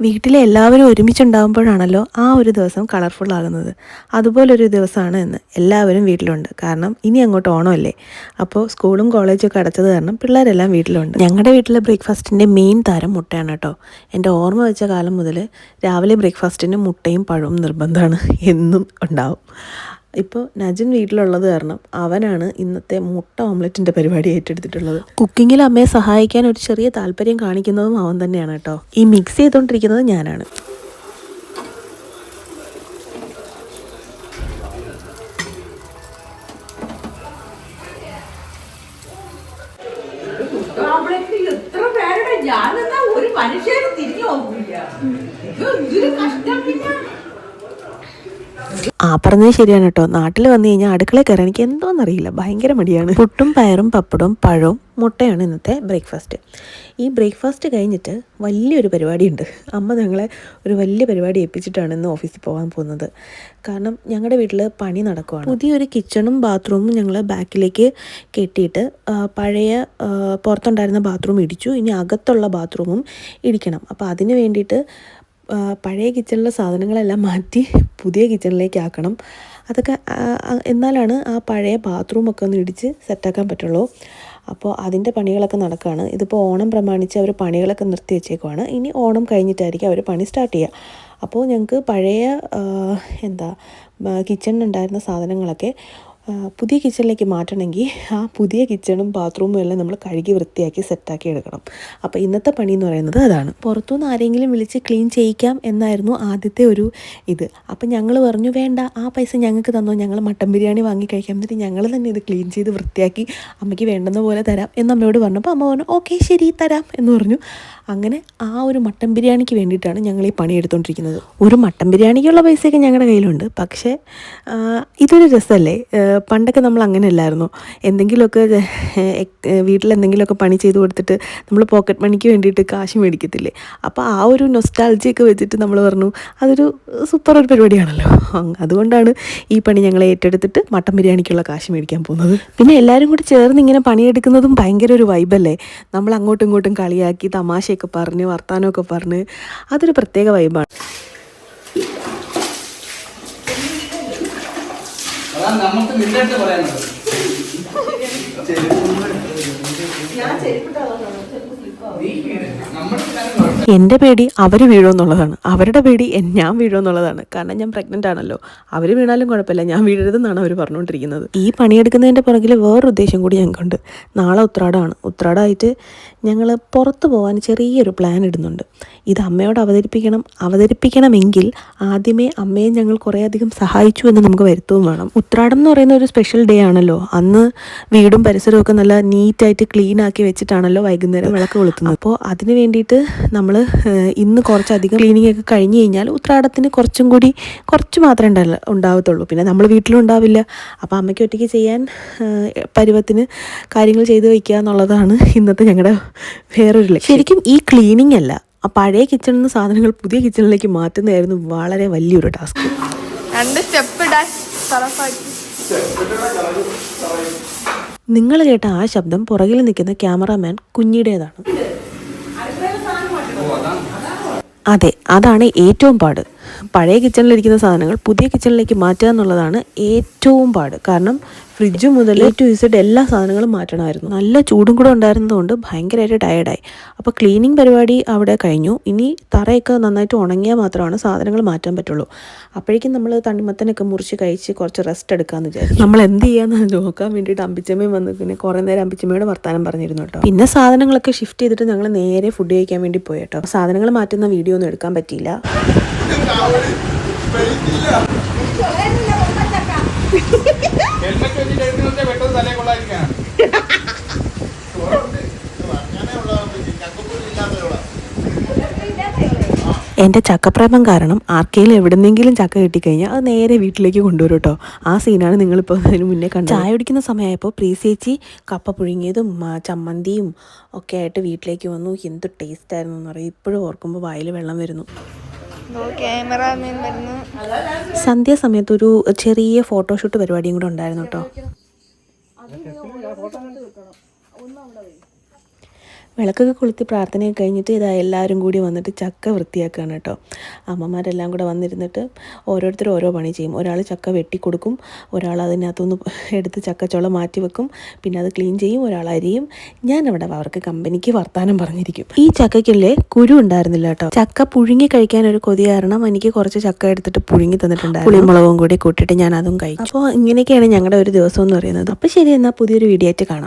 വീട്ടിലെ എല്ലാവരും ഒരുമിച്ചുണ്ടാകുമ്പോഴാണല്ലോ ആ ഒരു ദിവസം കളർഫുൾ ആകുന്നത്. അതുപോലൊരു ദിവസമാണ് എന്ന് എല്ലാവരും വീട്ടിലുണ്ട്. കാരണം ഇനി അങ്ങോട്ട് ഓണമല്ലേ? അപ്പോൾ സ്കൂളും കോളേജും ഒക്കെ അടച്ചത് കാരണം പിള്ളേരെല്ലാം വീട്ടിലുണ്ട്. ഞങ്ങളുടെ വീട്ടിലെ ബ്രേക്ക്ഫാസ്റ്റിന്റെ മെയിൻ താരം മുട്ടയാണ് കേട്ടോ. എന്റെ ഓർമ്മ വെച്ച കാലം മുതൽ രാവിലെ ബ്രേക്ക്ഫാസ്റ്റിന് മുട്ടയും പഴവും നിർബന്ധമാണ്. എന്നും ഉണ്ടാവും. ഇപ്പോൾ നജിൻ വീട്ടിലുള്ളത് കാരണം അവനാണ് ഇന്നത്തെ മുട്ട ഓംലെറ്റിന്റെ പരിപാടി ഏറ്റെടുത്തിട്ടുള്ളത്. കുക്കിങ്ങിൽ അമ്മയെ സഹായിക്കാൻ ഒരു ചെറിയ താല്പര്യം കാണിക്കുന്നതും അവൻ തന്നെയാണ് കേട്ടോ. ഈ മിക്സ് ചെയ്തുകൊണ്ടിരിക്കുന്നത് ഞാനാണ്. ഒരു മനുഷ്യനെ തിരിഞ്ഞു നോക്കില്ല ഇത് എന്തൊരു കഷ്ടം പിന്നെ. ആ പറഞ്ഞത് ശരിയാണ് കേട്ടോ. നാട്ടിൽ വന്നു കഴിഞ്ഞാൽ അടുക്കള കയറാൻ എനിക്ക് എന്തോന്നറിയില്ല. ഭയങ്കര മടിയാണ്. പുട്ടും പയറും പപ്പടവും പഴവും മുട്ടയാണ് ഇന്നത്തെ ബ്രേക്ക്ഫാസ്റ്റ് ഈ ബ്രേക്ക്ഫാസ്റ്റ് കഴിഞ്ഞിട്ട് വലിയൊരു പരിപാടിയുണ്ട്. അമ്മ ഞങ്ങളെ ഒരു വലിയ പരിപാടി ഏൽപ്പിച്ചിട്ടാണ് ഇന്ന് ഓഫീസിൽ പോകാൻ പോകുന്നത്. കാരണം ഞങ്ങളുടെ വീട്ടിൽ പണി നടക്കുവാണ്. പുതിയൊരു കിച്ചണും ബാത്റൂമും ഞങ്ങൾ ബാക്കിലേക്ക് കെട്ടിയിട്ട് പഴയ പുറത്തുണ്ടായിരുന്ന ബാത്റൂം ഇടിച്ചു. ഇനി അകത്തുള്ള ബാത്റൂമും ഇടിക്കണം. അപ്പോൾ അതിന് വേണ്ടിയിട്ട് പഴയ കിച്ചണിലെ സാധനങ്ങളെല്ലാം മാറ്റി പുതിയ കിച്ചണിലേക്ക് ആക്കണം അതൊക്കെ എന്നാലാണ് ആ പഴയ ബാത്റൂമൊക്കെ ഒന്ന് ഇടിച്ച് സെറ്റാക്കാൻ പറ്റുള്ളൂ. അപ്പോൾ അതിന്റെ പണികളൊക്കെ നടക്കുകയാണ് ഇതിപ്പോൾ ഓണം പ്രമാണിച്ച് അവർ പണികളൊക്കെ നിർത്തി വെച്ചേക്കുവാണ്. ഇനി ഓണം കഴിഞ്ഞിട്ടായിരിക്കും അവർ പണി സ്റ്റാർട്ട് ചെയ്യുക. അപ്പോൾ ഞങ്ങൾക്ക് പഴയ എന്താ കിച്ചണിലുണ്ടായിരുന്ന സാധനങ്ങളൊക്കെ പുതിയ കിച്ചണിലേക്ക് മാറ്റണമെങ്കിൽ ആ പുതിയ കിച്ചണും ബാത്റൂമും എല്ലാം നമ്മൾ കഴുകി വൃത്തിയാക്കി സെറ്റാക്കി എടുക്കണം. അപ്പോൾ ഇന്നത്തെ പണി എന്ന് പറയുന്നത് അതാണ്. പുറത്തുനിന്ന് ആരെങ്കിലും വിളിച്ച് ക്ലീൻ ചെയ്യിക്കാം എന്നായിരുന്നു ആദ്യത്തെ ഒരു ഇത്. അപ്പം ഞങ്ങൾ പറഞ്ഞു വേണ്ട ആ പൈസ ഞങ്ങൾക്ക് തന്നോ? ഞങ്ങൾ മട്ടൻ ബിരിയാണി വാങ്ങി കഴിക്കാം. എന്നിട്ട് ഞങ്ങൾ തന്നെ ഇത് ക്ലീൻ ചെയ്ത് വൃത്തിയാക്കി അമ്മയ്ക്ക് വേണ്ടുന്ന പോലെ തരാം എന്ന് അമ്മയോട് പറഞ്ഞപ്പോൾ അമ്മ പറഞ്ഞു ഓക്കെ ശരി തരാം എന്ന് പറഞ്ഞു. അങ്ങനെ ആ ഒരു മട്ടൻ ബിരിയാണിക്ക് വേണ്ടിയിട്ടാണ് ഞങ്ങൾ ഈ പണി എടുത്തുകൊണ്ടിരിക്കുന്നത് ഒരു മട്ടൻ ബിരിയാണിക്കുള്ള പൈസയൊക്കെ ഞങ്ങളുടെ കയ്യിലുണ്ട്. പക്ഷേ ഇതൊരു രസമല്ലേ പണ്ടൊക്കെ നമ്മൾ അങ്ങനെ അല്ലായിരുന്നു? എന്തെങ്കിലുമൊക്കെ വീട്ടിൽ എന്തെങ്കിലുമൊക്കെ പണി ചെയ്ത് കൊടുത്തിട്ട് നമ്മൾ പോക്കറ്റ് മണിക്ക് വേണ്ടിയിട്ട് കാശ് മേടിക്കത്തില്ലേ? അപ്പോൾ ആ ഒരു നൊസ്റ്റാൾജിയൊക്കെ വെച്ചിട്ട് നമ്മൾ പറഞ്ഞു അതൊരു സൂപ്പർ ഒരു പരിപാടിയാണല്ലോ. അതുകൊണ്ടാണ് ഈ പണി ഞങ്ങൾ ഏറ്റെടുത്തിട്ട് മട്ടൻ ബിരിയാണിക്കുള്ള കാശ് മേടിക്കാൻ പോകുന്നത്. പിന്നെ എല്ലാവരും കൂടി ചേർന്ന് ഇങ്ങനെ പണിയെടുക്കുന്നതും ഭയങ്കര ഒരു വൈബല്ലേ നമ്മൾ അങ്ങോട്ടും ഇങ്ങോട്ടും കളിയാക്കി തമാശയൊക്കെ പറഞ്ഞ് വർത്താനമൊക്കെ പറഞ്ഞ് അതൊരു പ്രത്യേക വൈബാണ് ഞാൻ നമുക്ക് നിന്റെ അടുത്ത് പറയാനുള്ളത് നീ നമ്മുടെ കാര്യം കുഴപ്പമില്ല. എന്റെ പേടി അവർ വീഴുമെന്നുള്ളതാണ്. അവരുടെ പേടി ഞാൻ വീഴുമെന്നുള്ളതാണ്. കാരണം ഞാൻ പ്രഗ്നന്റ് ആണല്ലോ. അവർ വീണാലും കുഴപ്പമില്ല. ഞാൻ വീഴരുതെന്നാണ് അവർ പറഞ്ഞുകൊണ്ടിരിക്കുന്നത്. ഈ പണിയെടുക്കുന്നതിന്റെ പുറകിൽ വേറൊരു ഉദ്ദേശം കൂടി ഞങ്ങൾക്കുണ്ട്. നാളെ ഉത്രാടമാണ്. ഉത്രാടമായിട്ട് ഞങ്ങൾ പുറത്ത് പോകാൻ ചെറിയൊരു പ്ലാൻ ഇടുന്നുണ്ട്. ഇത് അമ്മയോട് അവതരിപ്പിക്കണം. അവതരിപ്പിക്കണമെങ്കിൽ ആദ്യമേ അമ്മയെ ഞങ്ങൾ കുറേയധികം സഹായിച്ചു എന്ന് നമുക്ക് വരുത്തുകയും വേണം. ഉത്രാടം എന്ന് പറയുന്ന ഒരു സ്പെഷ്യൽ ഡേ ആണല്ലോ. അന്ന് വീടും പരിസരവും ഒക്കെ നല്ല നീറ്റായിട്ട് ക്ലീൻ ആക്കി വെച്ചിട്ടാണല്ലോ വൈകുന്നേരം വിളക്ക് കൊളുത്തുന്നത്. അപ്പോൾ അതിന് വേണ്ടിയിട്ട് നമ്മൾ ഇന്ന് കുറച്ചധികം ക്ലീനിങ് ഒക്കെ കഴിഞ്ഞ് കഴിഞ്ഞാൽ ഉത്രാടത്തിന് കുറച്ചും കൂടി കുറച്ച് മാത്രമേ ഉണ്ടല്ല ഉണ്ടാവത്തുള്ളൂ. പിന്നെ നമ്മൾ വീട്ടിലും ഉണ്ടാവില്ല. അപ്പോൾ അമ്മയ്ക്ക് ഒറ്റയ്ക്ക് ചെയ്യാൻ പരുവത്തിന് കാര്യങ്ങൾ ചെയ്തു വയ്ക്കുക എന്നുള്ളതാണ് ഇന്നത്തെ ഞങ്ങളുടെ വേറൊരു ലക്ഷ്യം. ശരിക്കും ഈ ക്ലീനിങ് അല്ല ആ പഴയ കിച്ചണിൽ നിന്ന് സാധനങ്ങൾ പുതിയ കിച്ചണിലേക്ക് മാറ്റുന്നതായിരുന്നു വളരെ വലിയൊരു ടാസ്ക് രണ്ട് സ്റ്റെപ്പ് ഇടാൻ നിങ്ങൾ കേട്ട ആ ശബ്ദം പുറകിൽ നിൽക്കുന്ന ക്യാമറാമാൻ കുഞ്ഞിയുടേതാണ്. അതെ അതാണ് ഏറ്റവും പാട്. പഴയ കിച്ചണിലിരിക്കുന്ന സാധനങ്ങൾ പുതിയ കിച്ചണിലേക്ക് മാറ്റുക എന്നുള്ളതാണ് ഏറ്റവും പാട്. കാരണം ഫ്രിഡ്ജ് മുതൽ ടു ഇസഡ് എല്ലാ സാധനങ്ങളും മാറ്റണമായിരുന്നു. നല്ല ചൂടും കൂടെ ഉണ്ടായിരുന്നതുകൊണ്ട് ഭയങ്കരമായിട്ട് ടയർഡായി അപ്പോൾ ക്ലീനിങ് പരിപാടി അവിടെ കഴിഞ്ഞു. ഇനി തറയൊക്കെ നന്നായിട്ട് ഉണങ്ങിയാൽ മാത്രമാണ് സാധനങ്ങൾ മാറ്റാൻ പറ്റുള്ളൂ. അപ്പോഴേക്കും നമ്മൾ തണ്ണിമത്തനൊക്കെ മുറിച്ച് കഴിച്ച് കുറച്ച് റെസ്റ്റ് എടുക്കാമെന്ന് വിചാരിച്ചു. നമ്മൾ എന്ത് ചെയ്യാന്ന് നോക്കാൻ വേണ്ടിയിട്ട് അമ്പിച്ചമ്മയും വന്ന് പിന്നെ കുറേ നേരം അമ്പിച്ചമ്മയോട് വർത്താനം പറഞ്ഞിരുന്നു കേട്ടോ. പിന്നെ സാധനങ്ങളൊക്കെ ഷിഫ്റ്റ് ചെയ്തിട്ട് ഞങ്ങൾ നേരെ ഫുഡ് കഴിക്കാൻ വേണ്ടി പോയി കേട്ടോ. സാധനങ്ങൾ മാറ്റുന്ന വീഡിയോ ഒന്നും എടുക്കാൻ പറ്റിയില്ല. ഹെൽമെറ്റ് എന്റെ ചക്കപ്രേമം കാരണം ആർക്കെങ്കിലും എവിടെന്നെങ്കിലും ചക്ക കിട്ടിക്കഴിഞ്ഞാൽ അത് നേരെ വീട്ടിലേക്ക് കൊണ്ടുവരും കേട്ടോ ആ സീനാണ് നിങ്ങളിപ്പോൾ അതിന് മുന്നേ കണ്ടത്. ചായ കുടിക്കുന്ന സമയമായപ്പോൾ പ്രീസേച്ചി കപ്പ പുഴുങ്ങിയതും ചമ്മന്തിയും ഒക്കെ ആയിട്ട് വീട്ടിലേക്ക് വന്നു. എന്ത് ടേസ്റ്റ് ആയിരുന്നു എന്ന് പറയും ഇപ്പോഴും ഓർക്കുമ്പോൾ വായിൽ വെള്ളം വരുന്നു. ക്യാമറാമാൻ വരുന്നു. സന്ധ്യാസമയത്ത് ഒരു ചെറിയ ഫോട്ടോഷൂട്ട് പരിപാടിയും കൂടെ ഉണ്ടായിരുന്നു കേട്ടോ. വിളക്കൊക്കെ കൊളുത്തി പ്രാർത്ഥനയൊക്കെ കഴിഞ്ഞിട്ട് ഇതാ എല്ലാവരും കൂടി വന്നിട്ട് ചക്ക വൃത്തിയാക്കുകയാണ് കേട്ടോ. അമ്മമാരെല്ലാം കൂടെ വന്നിരുന്നിട്ട് ഓരോരുത്തർ ഓരോ പണി ചെയ്യും. ഒരാൾ ചക്ക വെട്ടിക്കൊടുക്കും ഒരാൾ അതിനകത്തുനിന്ന് എടുത്ത് ചക്കച്ചോള മാറ്റി വെക്കും പിന്നെ അത് ക്ലീൻ ചെയ്യും ഒരാൾ അരിയും. ഞാൻ അവിടെ അവർക്ക് കമ്പനിക്ക് വർത്താനം പറഞ്ഞിരിക്കും. ഈ ചക്കയ്ക്കല്ലേ കുരു ഉണ്ടായിരുന്നില്ല കേട്ടോ. ചക്ക പുഴുങ്ങി കഴിക്കാൻ ഒരു കൊതി കാരണം എനിക്ക് കുറച്ച് ചക്ക എടുത്തിട്ട് പുഴുങ്ങി തന്നിട്ടുണ്ടായിരുന്നു. പുളിമുളകും കൂടി കൂട്ടിയിട്ട് ഞാൻ അതും കഴിച്ചു. അപ്പോൾ ഇങ്ങനെയൊക്കെയാണ് ഞങ്ങളുടെ ഒരു ദിവസം എന്ന് പറയുന്നത്. അപ്പോൾ ശരി എന്നാൽ പുതിയൊരു വീഡിയോ ആയിട്ട് കാണാം.